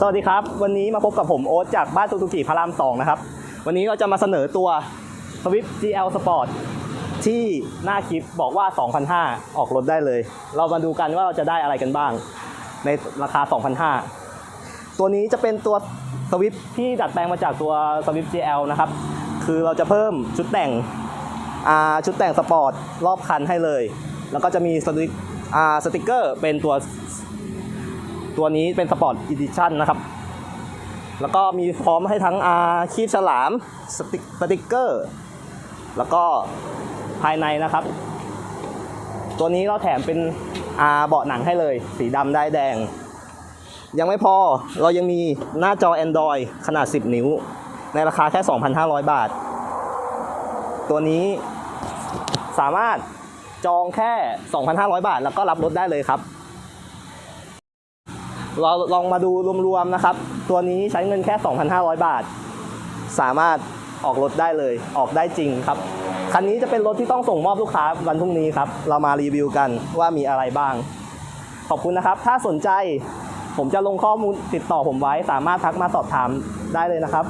สวัสดีครับ วันนี้มาพบกับผมโอ๊ตจากบ้านตุกตุกิพระรามสองนะครับ วันนี้เราจะมาเสนอตัว Swift GL Sport ที่หน้าคลิปบอกว่า 2,500 ออกรถได้เลย เรามาดูกันว่าเราจะได้อะไรกันบ้าง ในราคา 2,500 ตัวนี้จะเป็นตัว Swift ที่ดัดแปลงมาจากตัว Swift GL นะครับ คือเราจะเพิ่มชุดแต่งชุดแต่งสปอร์ตรอบคันให้เลย แล้วก็จะมีสติกสติกเกอร์เป็นตัว ตัวนี้เป็นสปอร์ตอีดิชั่นนะครับ แล้วก็มีพร้อมให้ทั้งอาคีบฉลามสติสติกเกอร์ แล้วก็ภายในนะครับ ตัวนี้เราแถมเป็นอาเบาะหนังให้เลย สีดำได้แดง ยังไม่พอเรายังมีหน้าจอ Android ขนาด 10 นิ้ว ในราคาแค่ 2,500 บาท ตัวนี้สามารถจองแค่ 2,500 บาท แล้วก็รับรถได้เลยครับ เราลองมาดูรวมๆนะครับ ตัวนี้ใช้เงินแค่ 2,500 บาท สามารถออกรถได้เลยออกได้จริงครับ คันนี้จะเป็นรถที่ต้องส่งมอบลูกค้าวันพรุ่งนี้ครับ เรามารีวิวกันว่ามีอะไรบ้าง ขอบคุณนะครับ ถ้าสนใจผมจะลงข้อมูลติดต่อผมไว้ สามารถทักมาสอบถามได้เลยนะครับ